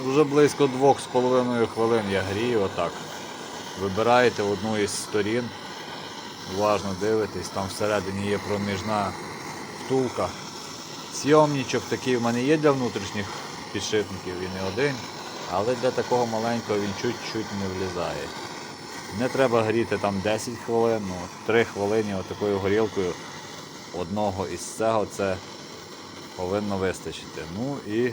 Вже близько 2,5 хвилин я грію отак. Вибираєте одну із сторін, уважно дивитесь, там всередині є проміжна втулка. Сйомничок такий в мене є для внутрішніх підшипників, він не один, але для такого маленького він чуть-чуть не влізає. Не треба гріти там 10 хвилин, ну 3 хвилини отакою горілкою одного із цього це повинно вистачити. Ну і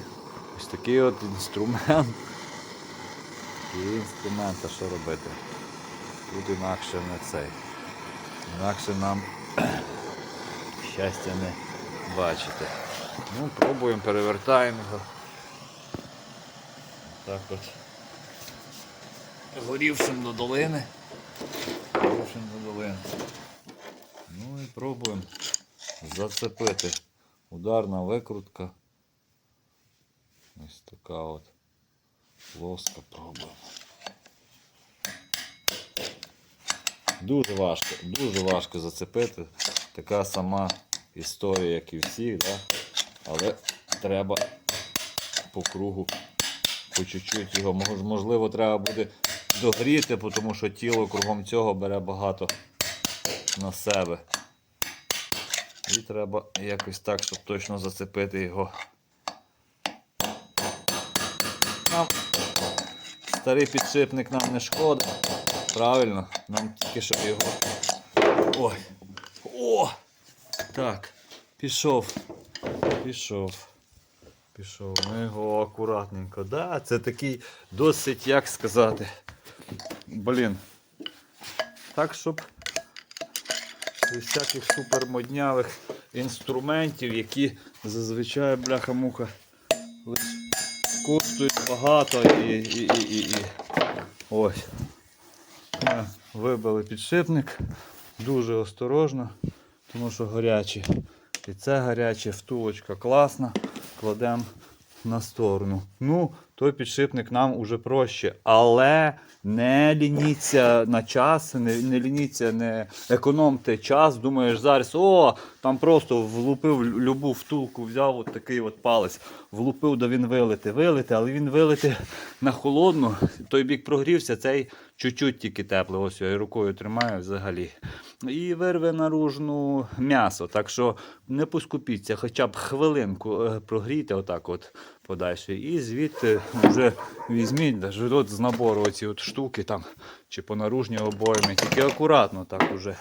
ось такий от інструмент. Такий інструмент, а що робити? Тут інакше не цей. Інакше нам щастя не бачити. Ну, пробуємо, перевертаємо його. Так от. Горівшим до долини. Горівшим до долини. Ну і пробуємо зацепити. Ударна викрутка. Ось така от плоска пробуємо. Дуже важко, дуже важко зацепити. Така сама історія, як і всіх, да? але треба по кругу по чуть-чуть його. Можливо, треба буде догріти, тому що тіло кругом цього бере багато на себе. І треба якось так, щоб точно зацепити його. Старий підшипник нам не шкода. Правильно, нам тільки щоб його. Ой! О! Так, пішов. Пішов. Пішов. Ми його акуратненько. Да, це такий досить, як сказати. Блін. Так, щоб без всяких супермоднявих інструментів, які зазвичай бляха-муха коштують багато і. і, і, і, і. Ось. Ми вибили підшипник дуже осторожно, тому що гарячий. І це гаряче, втулочка класна. Кладемо на сторону. Ну, той підшипник нам уже проще. Але не лініться на час, не, не лініться, не економте час. Думаєш, зараз, о, там просто влупив любу втулку, взяв от такий от палець, влупив, да він вилити. Вилити, але він вилити на холодну. Той бік прогрівся, цей чуть-чуть тільки теплий. Ось я рукою тримаю взагалі. І вирве наружну м'ясо. Так що не поскупіться, хоча б хвилинку е, прогрійте отак от подальше. І звідти вже візьміть, даже от з набору оці от штуки там, чи по наружній обоймі. Тільки акуратно так уже.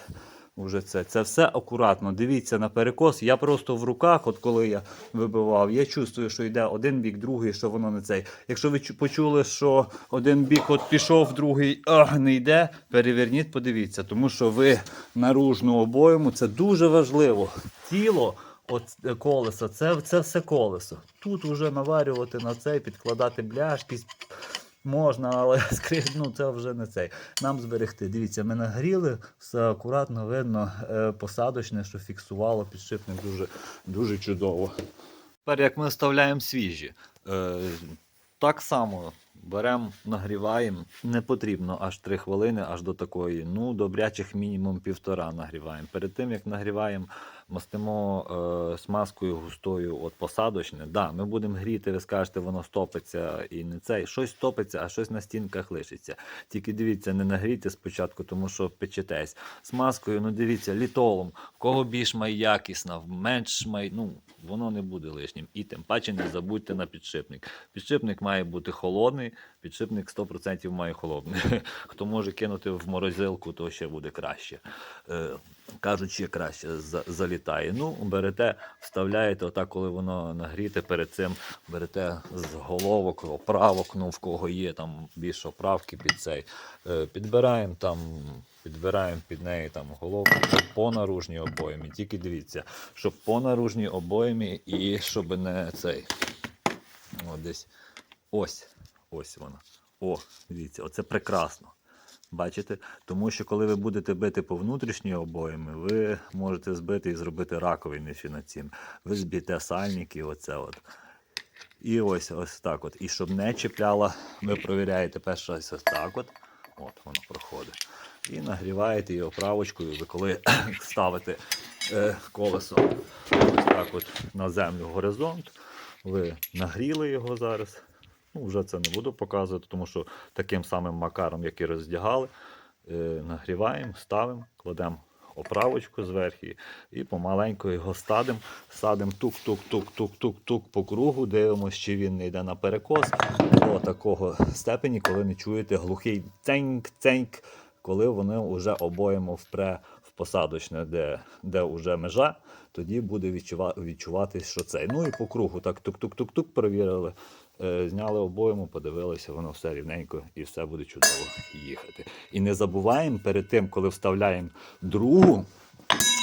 Уже це. це все акуратно. Дивіться на перекос. Я просто в руках, от коли я вибивав, я чувствую, що йде один бік, другий, що воно не цей. Якщо ви почули, що один бік от пішов, другий а, не йде, переверніть, подивіться, тому що ви наружну обойму, це дуже важливо. Тіло. От е, колесо, це, це все колесо. Тут вже наварювати на цей, підкладати бляшки. Можна, але ну, це вже не цей. Нам зберегти. Дивіться, ми нагріли, все акуратно видно, е, посадочне, що фіксувало підшипник дуже, дуже чудово. Тепер як ми вставляємо свіжі, е, так само беремо, нагріваємо. Не потрібно аж 3 хвилини, аж до такої. Ну, добрячих мінімум півтора нагріваємо. Перед тим як нагріваємо, мастимо е, смазкою густою от посадочне. Да, ми будемо гріти, ви скажете, воно стопиться і не цей. Щось топиться, а щось на стінках лишиться. Тільки дивіться, не нагрійте спочатку, тому що печетесь. Смазкою, ну дивіться, літолом. Кого більш май якісна, менш май, ну воно не буде лишнім. І тим паче не забудьте на підшипник. Підшипник має бути холодний, підшипник 100% має холодний. Хто може кинути в морозилку, то ще буде краще. Е, кажуть, ще краще залітає. Ну, берете, вставляєте, отак, коли воно нагріте перед цим, берете з головок, оправок, ну в кого є там більше оправки під цей. Е, підбираємо там. Підбираємо під неї там головку по наружній обоймі. Тільки дивіться, щоб по наружній обоймі і щоб не цей. От десь ось. Ось вона. О, дивіться, оце прекрасно. Бачите? Тому що коли ви будете бити по внутрішній обоями, ви можете збити і зробити над цим. Ви зб'єте сальники, оце от. І ось ось так от. І щоб не чіпляло, ви провіряєте перше ось ось так от. От воно проходить. І нагріваєте його правочкою, ви коли ставите е, колесо ось так от на землю горизонт, ви нагріли його зараз. Ну, вже це не буду показувати, тому що таким самим макаром, як і роздягали, е, нагріваємо, ставимо, кладемо оправочку зверху і помаленьку його стадимо. Садимо тук-тук-тук-тук-тук-тук по кругу, дивимося, чи він не йде на перекос до такого степені, коли не чуєте глухий ценьк-ценьк, коли вони вже обоємо впре посадочне, де, де вже межа, тоді буде відчува, відчувати, що цей. Ну і по кругу так тук-тук-тук-тук перевірили. Е, Зняли обойму, подивилися, воно все рівненько і все буде чудово їхати. І не забуваємо перед тим, коли вставляємо другу.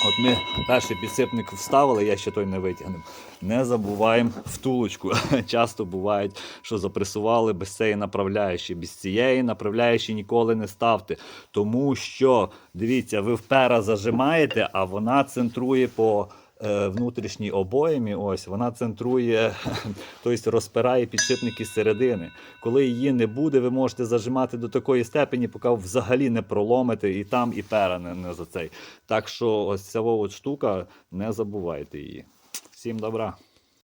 От ми перший підсипник вставили, я ще той не витягнув. Не забуваємо втулочку. Часто буває, що запресували без цієї направляючої. Без цієї направляючої ніколи не ставте. Тому що, дивіться, ви впера зажимаєте, а вона центрує по внутрішній обоємі. Ось вона центрує, тобто розпирає підшипники зсередини. середини. Коли її не буде, ви можете зажимати до такої степені, поки взагалі не проломите і там, і пера не, не за цей. Так що ось ця штука, не забувайте її. Всім добра.